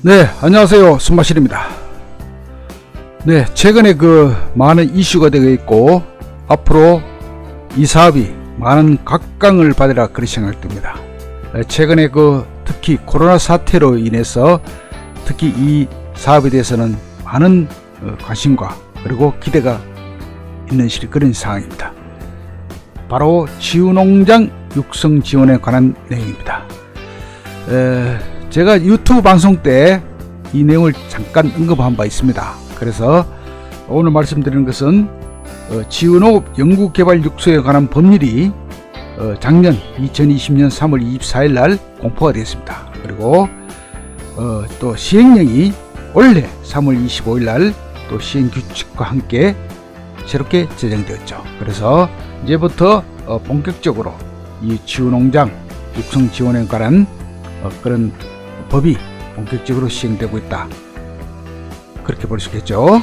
네, 안녕하세요. 손마실입니다. 네, 최근에 그 많은 이슈가 되고 있고 앞으로 이 사업이 많은 각광을 받으라 그리 생각됩니다. 네, 최근에 그 특히 코로나 사태로 인해서 특히 이 사업에 대해서는 많은 어, 관심과 그리고 기대가 있는 실 그런 상황입니다. 바로 지우농장 육성 지원에 관한 내용입니다. 에, 제가 유튜브 방송 때 이 내용을 잠깐 언급한 바 있습니다. 그래서 오늘 말씀드리는 것은 어, 지우농업 연구개발 육소에 관한 법률이 어, 작년 2020년 3월 24일 날 공포가 되었습니다. 그리고 어, 또 시행령이 올해 3월 25일 날 또 시행 규칙과 함께 새롭게 제정되었죠. 그래서 이제부터 어, 본격적으로 이 지우농장 육성 지원에 관한 어, 그런 법이 본격적으로 시행되고 있다. 그렇게 볼 수 있겠죠.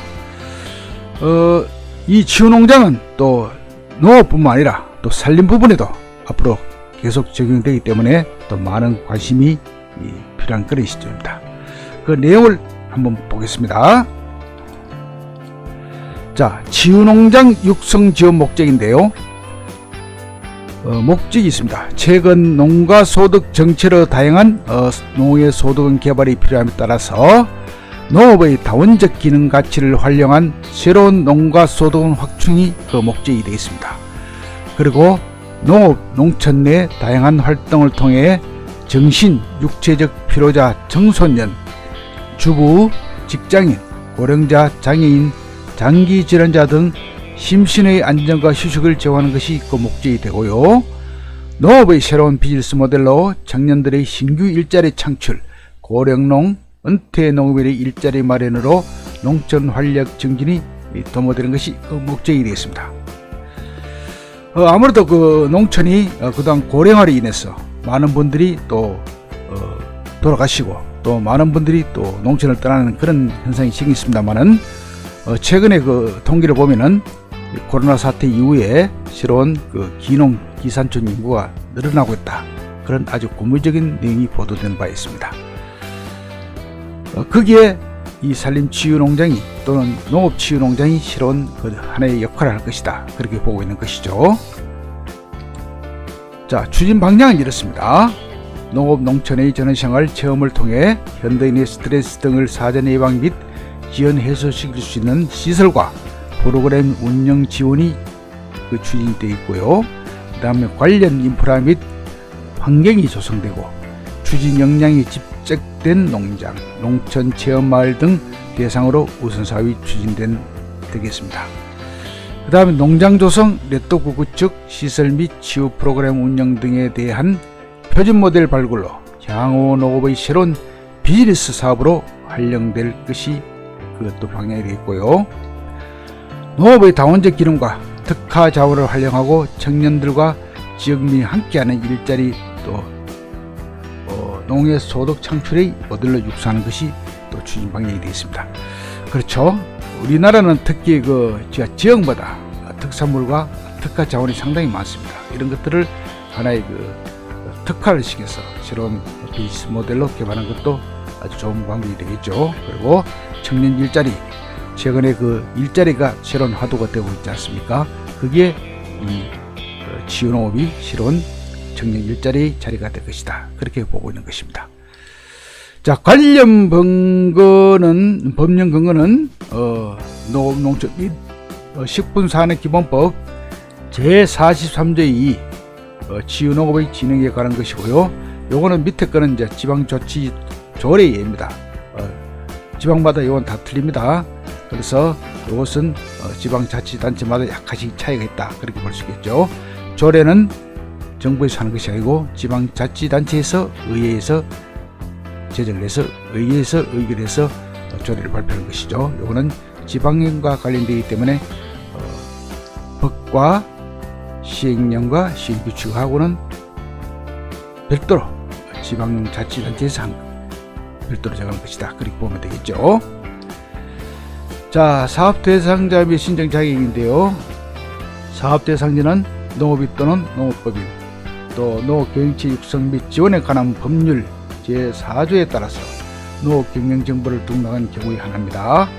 어, 이 지우농장은 또 농업뿐만 아니라 또 산림 부분에도 앞으로 계속 적용되기 때문에 또 많은 관심이 이, 필요한 그런 시점입니다. 그 내용을 한번 보겠습니다. 자, 지우농장 육성 지원 목적인데요. 어, 목적이 있습니다. 최근 농가 소득 정체로 다양한 어, 농의 소득 개발이 필요함에 따라서 농업의 다원적 기능 가치를 활용한 새로운 농가 소득 확충이 그 목적이 되어 있습니다. 그리고 농업, 농촌 내 다양한 활동을 통해 정신, 육체적 피로자, 청소년, 주부, 직장인, 고령자, 장애인, 장기 질환자 등 심신의 안정과 휴식을 제공하는 것이 그 목적이 되고요. 농업의 새로운 비즈니스 모델로 청년들의 신규 일자리 창출, 고령농, 은퇴 농업인의 일자리 마련으로 농촌 활력 증진이 도모되는 것이 그 목적이 되겠습니다. 어, 아무래도 그 농촌이 어, 그동안 고령화로 인해서 많은 분들이 또 어, 돌아가시고 또 많은 분들이 또 농촌을 떠나는 그런 현상이 생겼습니다만은 어, 최근에 그 통계를 보면은 이 코로나 사태 이후에 새로운 그 기농 기산촌 인구가 늘어나고 있다. 그런 아주 고무적인 내용이 보도된 바 있습니다. 어, 거기에 이 산림 치유 농장이 또는 농업 치유 농장이 새로운 그 하나의 역할을 할 것이다. 그렇게 보고 있는 것이죠. 자, 추진 방향은 이렇습니다. 농업 농촌의 전원생활 체험을 통해 현대인의 스트레스 등을 사전 예방 및 지연 해소시킬 수 있는 시설과 프로그램 운영 지원이 그 추진되어 있고요. 그 다음에 관련 인프라 및 환경이 조성되고 추진 역량이 집적된 농장, 농촌 체험 마을 등 대상으로 우선 사업이 추진된 되겠습니다. 그 다음에 농장 조성, 네트워크 구축, 시설 및 치유 프로그램 운영 등에 대한 표준 모델 발굴로 향후 농업의 새로운 비즈니스 사업으로 활용될 것이 그것도 방향이 되겠고요. 농업의 다원적 기능과 특화 자원을 활용하고 청년들과 지역민이 함께하는 일자리 또 어, 농의 소득 창출의 모델로 육성하는 것이 또 추진 방향이 되어 있습니다. 그렇죠. 우리나라는 특히 그 지역- 지역마다 특산물과 특화 자원이 상당히 많습니다. 이런 것들을 하나의 그 특화를 시켜서 새로운 비즈니스 모델로 개발하는 것도 아주 좋은 방법이 되겠죠. 그리고 청년 일자리 최근에 그 일자리가 새로운 화두가 되고 있지 않습니까? 그게 이 어, 지원업이 새로운 청년 일자리 자리가 될 것이다. 그렇게 보고 있는 것입니다. 자 관련 근거는 법령 근거는 어, 농업 농촌 및 어, 식품산업기본법 제 43조 2 어, 지유농업의 진행에 관한 것이고요. 요거는 밑에 거는 이제 지방조치 조례입니다. 어, 지방마다 이건 다 틀립니다. 그래서 이것은 어, 지방자치단체마다 약간씩 차이가 있다. 그렇게 볼 수 있겠죠. 조례는 정부에서 하는 것이 아니고 지방자치단체에서 의회에서 제정을 해서 의회에서 의결해서 어, 조례를 발표하는 것이죠. 이거는 지방령과 관련되기 때문에 어, 법과 시행령과 시행규칙하고는 별도로 지방자치단체에서 한 별도로 정하는 것이다. 그렇게 보면 되겠죠. 자, 사업 대상자 및 신청 자격인데요. 사업 대상자는 농업인 또는 농업법인, 또 농업 경영체 육성 및 지원에 관한 법률 제4조에 따라서 농업 경영 정보를 등록한 경우의 하나입니다.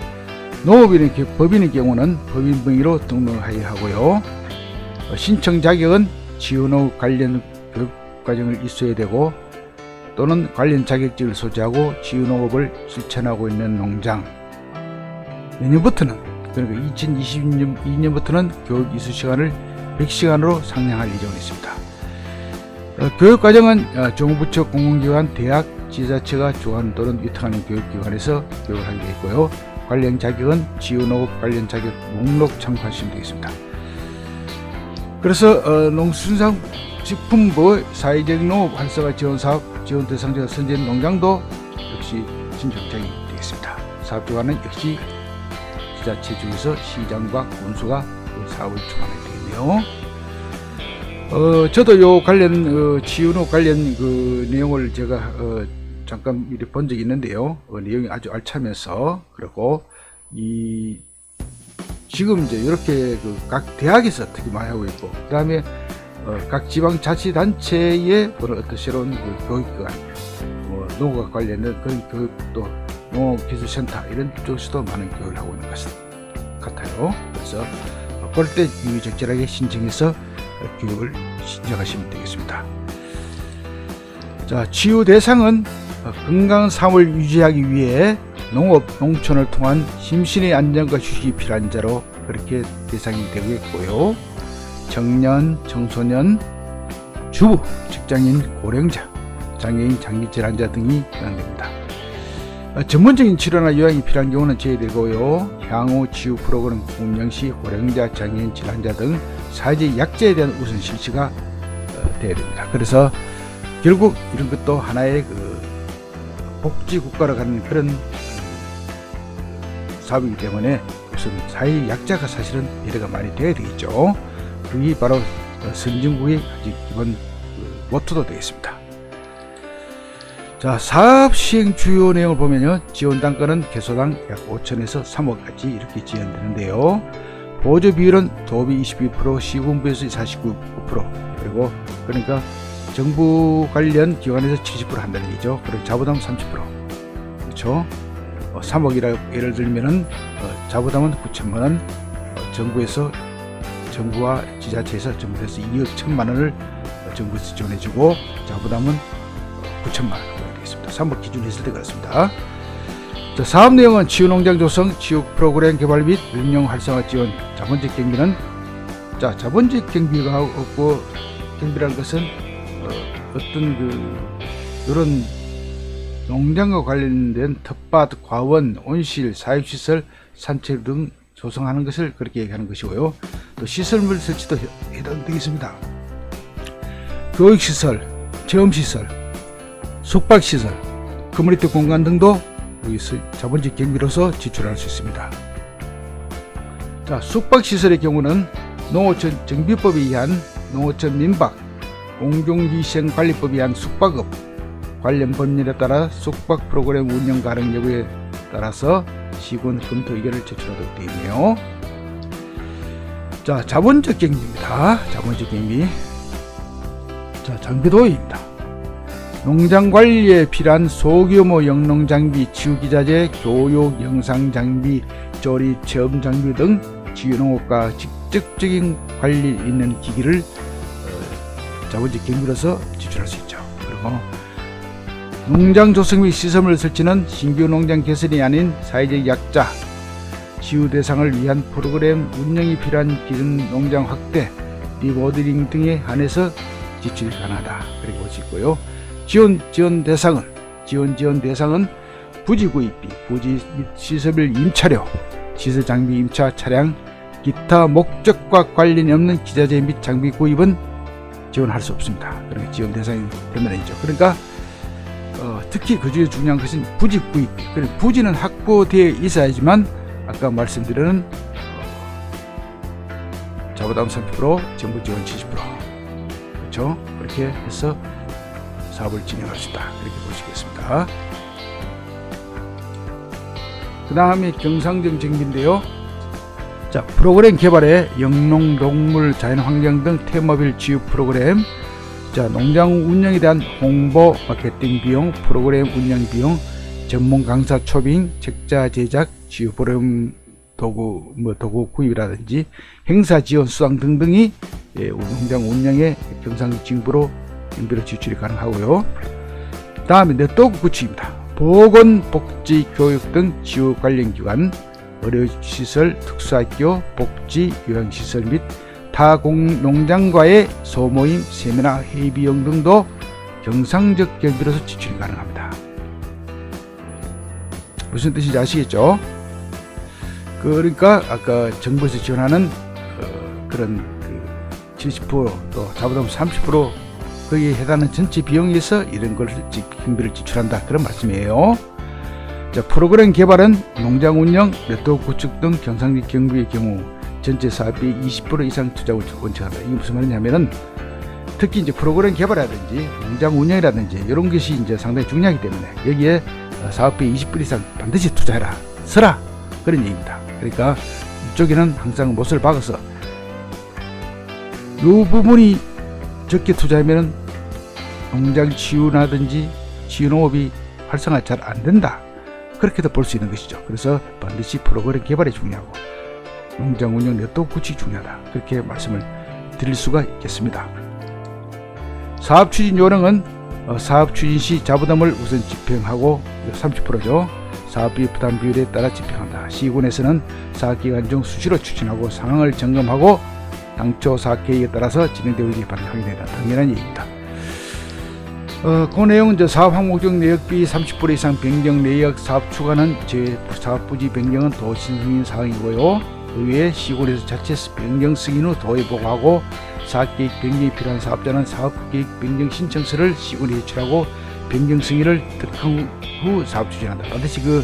농업인의 겨- 법인의 경우는 법인 명의로 등록하여야 하고요. 어, 신청 자격은 지원업 관련 교육 과정을 있어야 되고 또는 관련 자격증을 소지하고 지원업을 실천하고 있는 농장. 내년부터는 그러니까 2022년 2년부터는 교육 이수 시간을 100시간으로 상향할 예정이 있습니다. 어, 교육 과정은 어, 정부처 공공기관, 대학, 지자체가 주관 또는 위탁하는 교육기관에서 교육을 하게 되겠고요. 관련 자격은 지원업 관련 자격 목록 참고하시면 되겠습니다. 그래서 어, 농수산식품부 사회적 농업 활성화 지원 사업 지원 대상자 선진 농장도 역시 신청장이 되겠습니다. 사업기관은 역시 지자체 중에서 시장과 군수가 그 사업을 주관하게 되겠네요. 어, 저도 요 관련 어, 지원호 관련 그 내용을 제가 어, 잠깐 미리 본 적이 있는데요. 어, 내용이 아주 알차면서 그리고 이 지금 이제 이렇게 그 각 대학에서 특히 많이 하고 있고 그 다음에 어, 각 지방 자치단체의 그런 어떤 새로운 그 교육기관, 뭐 농업과 관련된 그런 교육도 농업기술센터 이런 쪽에서도 많은 교육을 하고 있는 것 같아요. 그래서 어, 그럴 때 유의적절하게 신청해서 어, 교육을 신청하시면 되겠습니다. 자, 치유 대상은 어, 건강한 삶을 유지하기 위해 농업, 농촌을 통한 심신의 안정과 휴식이 필요한 자로 그렇게 대상이 되겠고요. 청년, 청소년, 주부, 직장인, 고령자, 장애인, 장기 질환자 등이 해당됩니다. 어, 전문적인 치료나 요양이 필요한 경우는 제외되고요. 향후 치유 프로그램 운영 시 고령자, 장애인, 질환자 등 사회적 약자에 대한 우선 실시가 어, 돼야 됩니다. 그래서 결국 이런 것도 하나의 그 복지 국가로 가는 그런 사업이기 때문에 우선 사회 약자가 사실은 배려가 많이 돼야 되겠죠. 그게 바로 어, 선진국의 아주 기본 그 모토도 되겠습니다. 자, 사업 시행 주요 내용을 보면요. 지원 단가는 개소당 약 5천에서 3억까지 이렇게 지원되는데요. 보조 비율은 도비 22%, 시군부에서 49%, 그리고 그러니까 정부 관련 기관에서 70% 한다는 얘기죠. 그리고 자부담 30%. 그렇죠? 어, 3억이라 예를 들면은 어, 자부담은 9천만 원, 어, 정부에서 정부와 지자체에서 정부에서 2억 1천만 원을 어, 정부에서 지원해주고 자부담은 어, 9천만 원 되겠습니다. 3억 기준 했을 때 그렇습니다. 자, 사업 내용은 치유농장 조성, 치유 프로그램 개발 및 운영 활성화 지원, 자본적 경비는 자 자본적 경비가 없고 경비라는 것은 어, 어떤 그 이런 농장과 관련된 텃밭, 과원, 온실, 사육시설, 산책 등 조성하는 것을 그렇게 얘기하는 것이고요. 또 시설물 설치도 해- 해당되겠습니다. 교육시설, 체험시설, 숙박시설, 커뮤니티 공간 등도 자본적 경비로서 지출할 수 있습니다. 자, 숙박시설의 경우는 농어촌 정비법에 의한 농어촌 민박, 공공위생관리법에 의한 숙박업, 관련 법률에 따라 숙박 프로그램 운영 가능 여부에 따라서 시군 검토 의견을 제출하도록 되어 있네요. 자, 자본적 경비입니다. 자본적 경비. 자, 장비도입니다. 농장 관리에 필요한 소규모 영농 장비, 치유기자재, 교육, 영상 장비, 조리, 체험 장비 등 지유농업과 직접적인 관리 있는 기기를 어, 자본적 경비로서 지출할 수 있죠. 그리고 농장 조성 및 시설물 설치는 신규 농장 개설이 아닌 사회적 약자, 지유 대상을 위한 프로그램 운영이 필요한 기존 농장 확대, 리모델링 등에 한해서 지출이 가능하다. 그리고 있고요. 지원 지원 대상은 지원 지원 대상은 부지 구입비, 부지 및 시설물 임차료, 시설 장비 임차 차량, 기타 목적과 관련이 없는 기자재 및 장비 구입은 지원할 수 없습니다. 그러니까 지원 대상이 되면이죠. 그러니까 어, 특히 그 중에 중요한 것은 부지 구입비. 그러니까 부지는 확보되어 있어야지만 아까 말씀드린 어, 자부담 30%, 정부 지원 70%. 그렇죠? 그렇게 해서 사업을 진행할 수 있다. 이렇게 보시겠습니다. 그 다음에 경상정 정비인데요. 자, 프로그램 개발에 영농, 동물, 자연환경 등 테마별 지유 프로그램, 자, 농장 운영에 대한 홍보, 마케팅 비용, 프로그램 운영 비용, 전문 강사 초빙, 책자 제작, 지유 보름 도구 뭐 도구 구입이라든지 행사 지원 수당 등등이 예, 농장 운영에 경상직 정부로 인비로 지출이 가능하고요. 다음에 네트워크 구축입니다. 보건, 복지, 교육 등 지원 관련 기관, 의료시설, 특수학교, 복지, 요양시설 및 타공 농장과의 소모임, 세미나, 회의 비용 등도 경상적 경비로서 지출이 가능합니다. 무슨 뜻인지 아시겠죠? 그러니까 아까 정부에서 지원하는 어, 그런 그 70%또 자부담 30% 거기에 해당하는 전체 비용에서 이런 걸 지- 경비를 지출한다 그런 말씀이에요. 자 프로그램 개발은 농장 운영, 네트워크 구축 등 경상직 경비의 경우 전체 사업비 20% 이상 투자를 원칙한다. 이게 무슨 말이냐면은 특히 이제 프로그램 개발이라든지 농장 운영이라든지 이런 것이 이제 상당히 중요하기 때문에 여기에 어, 사업비 20% 이상 반드시 투자해라, 써라 그런 얘기입니다. 그러니까 이쪽에는 항상 못을 박아서 이 부분이 적게 투자하면 농장 치유라든지 치유농업이 활성화 잘 안 된다. 그렇게도 볼 수 있는 것이죠. 그래서 반드시 프로그램 개발이 중요하고 농장 운영 네트워크 구축이 중요하다. 그렇게 말씀을 드릴 수가 있겠습니다. 사업 추진 요령은 어, 사업 추진 시 자부담을 우선 집행하고 30%죠. 사업비 부담 비율에 따라 집행한다. 시군에서는 사업기간 중 수시로 추진하고 상황을 점검하고 당초 사업 계획에 따라서 진행되는지 발표하게 된다. 당연한 얘기입니다. 어, 그 내용은 이제 사업 항목적 내역비 30% 이상 변경 내역 사업 추가는 제 사업 부지 변경은 도시 승인 사항이고요. 그 외에 시군에서 자체 변경 승인 후 도에 보고하고 사업계획 변경이 필요한 사업자는 사업계획 변경 신청서를 시군에 제출하고 변경 승인을 득한 후 사업 추진한다. 반드시 그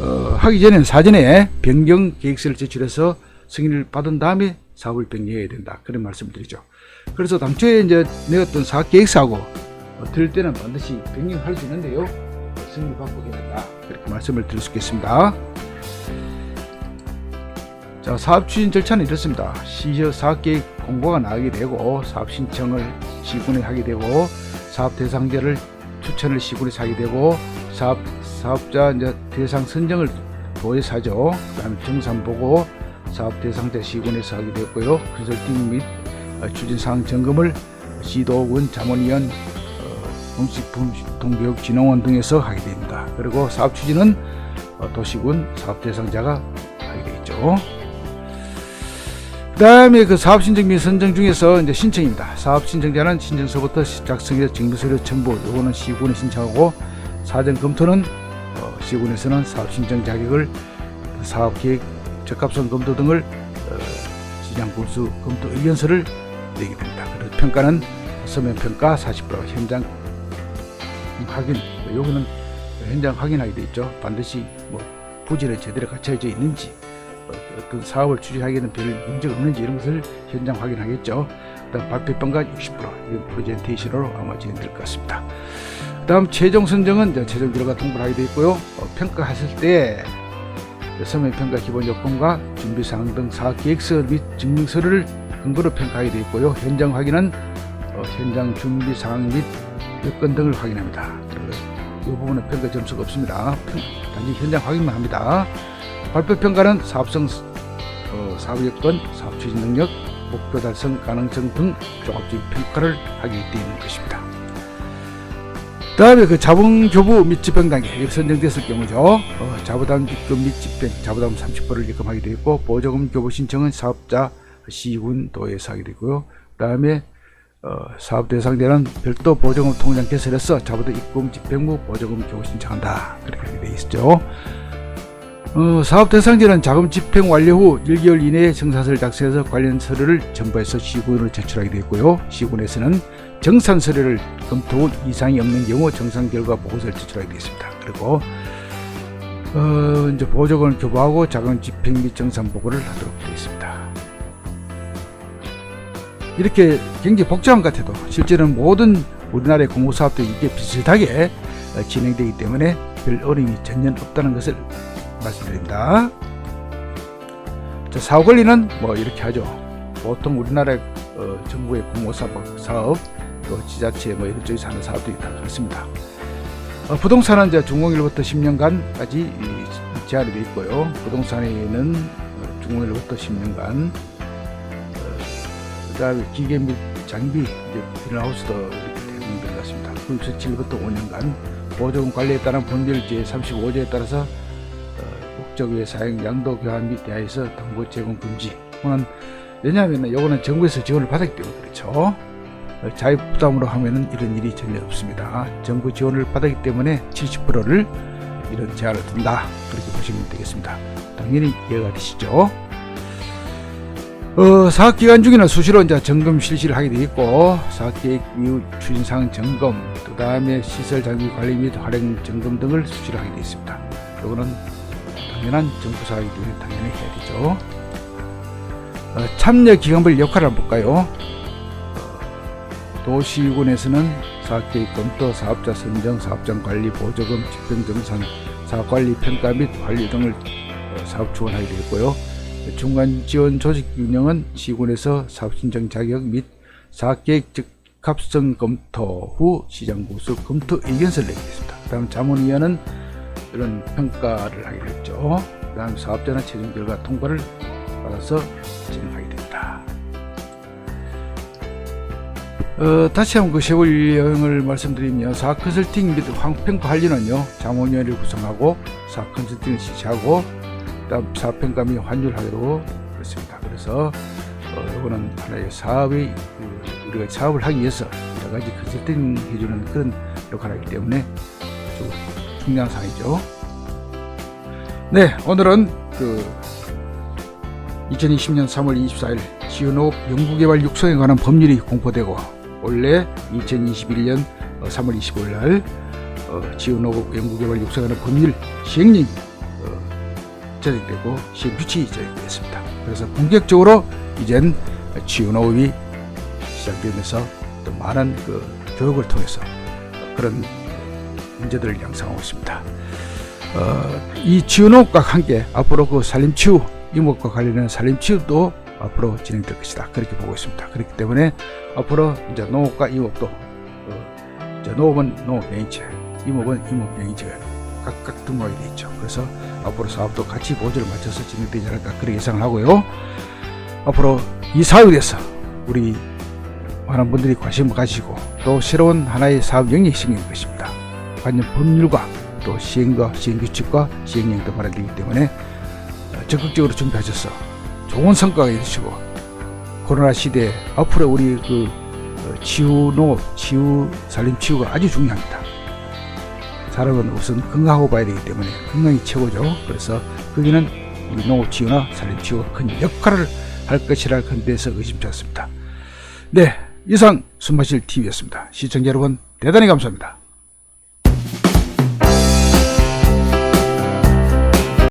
어, 하기 전에는 사전에 변경 계획서를 제출해서 승인을 받은 다음에 사업을 변경해야 된다. 그런 말씀을 드리죠. 그래서 당초에 이제 내었던 사업 계획서하고 어, 들을 때는 반드시 변경할 수 있는데요. 받고 해야 된다. 그렇게 말씀을 드릴 수 있겠습니다. 자, 사업 추진 절차는 이렇습니다. 시저 사업 계획 공고가 나가게 되고 사업 신청을 시군에 하게 되고 사업 대상자를 추천을 시군에서 하게 되고 사업 사업자 이제 대상 선정을 도에서 하죠. 그다음에 정산 보고 사업 대상자 시군에서 하게 되었고요. 컨설팅 및 어, 추진 사항 점검을 시도군 자문위원 어, 농식품통교육진흥원 등에서 하게 됩니다. 그리고 사업 추진은 어, 도시군 사업 대상자가 하게 되겠죠. 그 다음에 그 사업 신청 및 선정 중에서 이제 신청입니다. 사업 신청자는 신청서부터 작성해서 증빙서류 첨부 요거는 시군에 신청하고 사전 검토는 어, 시군에서는 사업 신청 자격을 사업 계획 적합성 검토 등을 어, 시장 군수 검토 의견서를 내게 됩니다. 그래서 평가는 서면 평가 40% 현장 확인 요거는 현장 확인하게 돼 있죠. 반드시 뭐 부지를 제대로 갖춰져 있는지 어, 어떤 사업을 추진하기에는 별 문제가 없는지 이런 것을 현장 확인하겠죠. 그다음 발표평가 60% 이건 프레젠테이션으로 아마 진행될 것 같습니다. 그다음 최종 선정은 최종 결과 통보를 하게 되어 있고요. 어, 평가하실 때 서면 평가 기본 요건과 준비 사항 등 사업 계획서 및 증명서를 근거로 평가하게 되어 있고요. 현장 확인은 어, 현장 준비 사항 및 여건 등을 확인합니다. 이 부분은 평가 점수가 없습니다. 평- 단지 현장 확인만 합니다. 발표 평가는 사업성 어, 사업 여건, 사업 추진 능력, 목표 달성 가능성 등 종합적인 평가를 하게 되어 있는 것입니다. 다음에 그 자본 교부 및 집행 단계 여기 선정됐을 경우죠. 어, 자부담 입금 및 집행, 자부담 30%를 입금하게 되어 있고 보조금 교부 신청은 사업자 시군 도에서 하게 되고요. 그다음에 어, 사업 대상자는 별도 보조금 통장 개설해서 자부담 입금 집행 후 보조금 교부 신청한다. 그렇게 되어 있죠. 어, 사업 대상자는 자금 집행 완료 후 1개월 이내에 정산서를 작성해서 관련 서류를 첨부해서 시군으로 제출하게 되고요. 시군에서는 정산 서류를 검토 후 이상이 없는 경우 정산 결과 보고서를 제출하게 되겠습니다. 그리고 어, 이제 보조금을 교부하고 자금 집행 및 정산 보고를 하도록 되어 있습니다. 이렇게 굉장히 복잡한 것 같아도 실제로는 모든 우리나라의 공무사업도 이게 비슷하게 어, 진행되기 때문에 별 어려움이 전혀 없다는 것을 말씀드립니다. 자, 사업 관리는 뭐 이렇게 하죠. 보통 우리나라 어, 정부의 공무사업 사업 또 지자체 뭐 이런 쪽에서 하는 사업들이 다 그렇습니다. 어, 부동산은 이제 중공일부터 10년간까지 이, 제한이 되어 있고요. 부동산에는 어, 중공일부터 10년간 그다음에 기계 및 장비 이제 비닐하우스도 대응된 것 같습니다. 군수질부터 5년간 보조금 관리에 따른 법률 제35조에 따라서 어, 국적외 사용 양도 교환 및 대하에서 담보 제공 금지. 또는 왜냐하면 이거는 정부에서 지원을 받았기 때문에 그렇죠. 어, 자유 부담으로 하면은 이런 일이 전혀 없습니다. 정부 지원을 받았기 때문에 70%를 이런 제한을 둔다. 그렇게 보시면 되겠습니다. 당연히 이해가 되시죠? 어, 사업기간 중에는 수시로 이제 점검 실시를 하게 되어 있고, 사업계획 이후 추진상 점검, 그 다음에 시설 장비 관리 및 활용 점검 등을 수시로 하게 되어 있습니다. 이거는 당연한 정부 사업이기 때문에 당연히 해야 되죠. 어, 참여 기관별 역할을 한번 볼까요? 어, 도시군에서는 사업계획 검토, 사업자 선정, 사업장 관리, 보조금, 집행정산, 사업관리 평가 및 관리 등을 어, 사업 지원하게 되겠고요. 중간 지원 조직 운영은 시군에서 사업 신청 자격 및 사업계획 적합성 검토 후 시장 보수 검토 의견서를 내겠습니다. 그다음 자문위원은 이런 평가를 하게 되죠. 그다음 사업자는 최종 결과 통과를 받아서 진행하게 됩니다. 어, 다시 한번 그 세월 여행을 말씀드리면 사업 컨설팅 및 황평가 관리는요 자문위원회를 구성하고 사업 컨설팅을 실시하고 그다음 사업평가 및 환율하기로 그렇습니다. 그래서 어, 이거는 하나의 사업의 그, 우리가 사업을 하기 위해서 여러 가지 컨설팅 해주는 그런 역할을 하기 때문에 아주 중요한 사항이죠. 네, 오늘은 그 2020년 3월 24일 지원업 연구개발 육성에 관한 법률이 공포되고 원래 2021년 3월 25일 날 어, 지원업 연구개발 관한 법률 시행령 제정되고 시행 규칙이 제정됐습니다. 그래서 본격적으로 이젠 지원업이 시작되면서 또 많은 그 교육을 통해서 그런 문제들을 양성하고 있습니다. 어, 이 지원업과 함께 앞으로 그 산림치유 이목과 관련된 산림치유도 앞으로 진행될 것이다. 그렇게 보고 있습니다. 그렇기 때문에 앞으로 이제 농업과 임업도 어, 이제 농업은 농업 명의체, 임업은 임업 명의체가 각각 등록이 되어 있죠. 그래서 앞으로 사업도 같이 보조를 맞춰서 진행되지 않을까 그렇게 예상을 하고요. 앞으로 이 사업에 대해서 우리 많은 분들이 관심을 가지고 또 새로운 하나의 사업 영역이 생길 것입니다. 관련 법률과 또 시행과 시행 규칙과 시행령도 마련되기 때문에 어, 적극적으로 준비하셔서 좋은 성과가 있으시고 코로나 시대에 앞으로 우리 그 어, 치유 농업, 치유 산림 치유가 아주 중요합니다. 사람은 우선 건강하고 봐야 되기 때문에 건강이 최고죠. 그래서 거기는 우리 농업 치유나 산림 치유가 큰 역할을 할 것이라 큰 데서 의심치 않습니다. 네, 이상 숨마실 TV였습니다. 시청자 여러분 대단히 감사합니다.